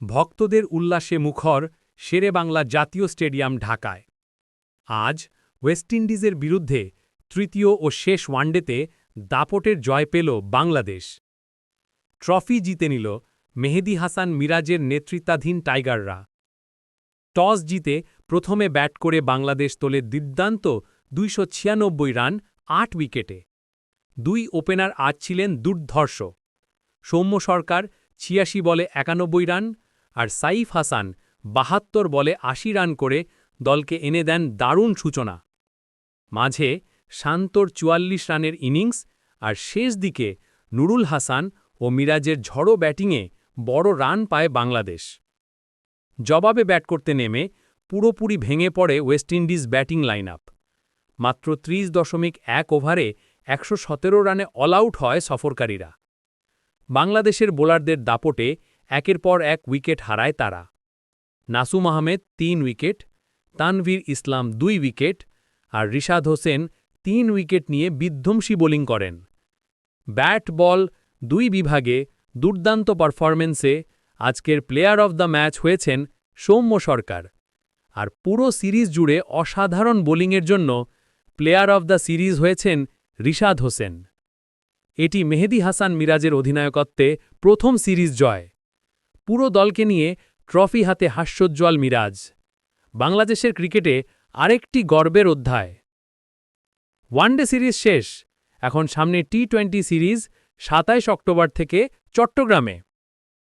ভক্তদের উল্লাসে মুখর শেরে বাংলা জাতীয় স্টেডিয়াম ঢাকায়। আজ ওয়েস্ট ইন্ডিজের বিরুদ্ধে তৃতীয় ও শেষ ওয়ানডেতে দাপটের জয় পেল বাংলাদেশ। ট্রফি জিতে নিল মেহেদি হাসান মিরাজের নেতৃত্বাধীন টাইগাররা। টস জিতে প্রথমে ব্যাট করে বাংলাদেশ তোলে দুর্দান্ত দুইশো রান, আট উইকেটে। দুই ওপেনার আজ ছিলেন দুর্ধর্ষ। সৌম্য সরকার ছিয়াশি বলে একানব্বই রান আর সাইফ হাসান বাহাত্তর বলে আশি রান করে দলকে এনে দেন দারুণ সূচনা। মাঝে শান্তর চুয়াল্লিশ রানের ইনিংস আর শেষ দিকে নুরুল হাসান ও মিরাজের ঝড়ো ব্যাটিংয়ে বড় রান পায় বাংলাদেশ। জবাবে ব্যাট করতে নেমে পুরোপুরি ভেঙে পড়ে ওয়েস্ট ইন্ডিজ ব্যাটিং লাইনআপ। মাত্র ত্রিশ দশমিক এক ওভারে একশো সতেরো রানে অল আউট হয় সফরকারীরা। বাংলাদেশের বোলারদের দাপটে একের পর এক উইকেট হারায় তারা। নাসুম আহমেদ তিন উইকেট, তানভীর ইসলাম দুই উইকেট আর রিশাদ হোসেন তিন উইকেট নিয়ে বিধ্বংসী বোলিং করেন। ব্যাট বল দুই বিভাগে দুর্দান্ত পারফরমেন্সে আজকের প্লেয়ার অব দ্য ম্যাচ হয়েছেন সৌম্য সরকার। আর পুরো সিরিজ জুড়ে অসাধারণ বোলিংয়ের জন্য প্লেয়ার অব দ্য সিরিজ হয়েছেন রিশাদ হোসেন। এটি মেহেদি হাসান মিরাজের অধিনায়কত্বে প্রথম সিরিজ জয়। পুরো দলকে নিয়ে ট্রফি হাতে হাস্যোজ্জ্বল মিরাজ। বাংলাদেশের ক্রিকেটে আরেকটি গর্বের অধ্যায়। ওয়ানডে সিরিজ শেষ। এখন সামনে টি টোয়েন্টি সিরিজ সাতাইশ অক্টোবর থেকে চট্টগ্রামে।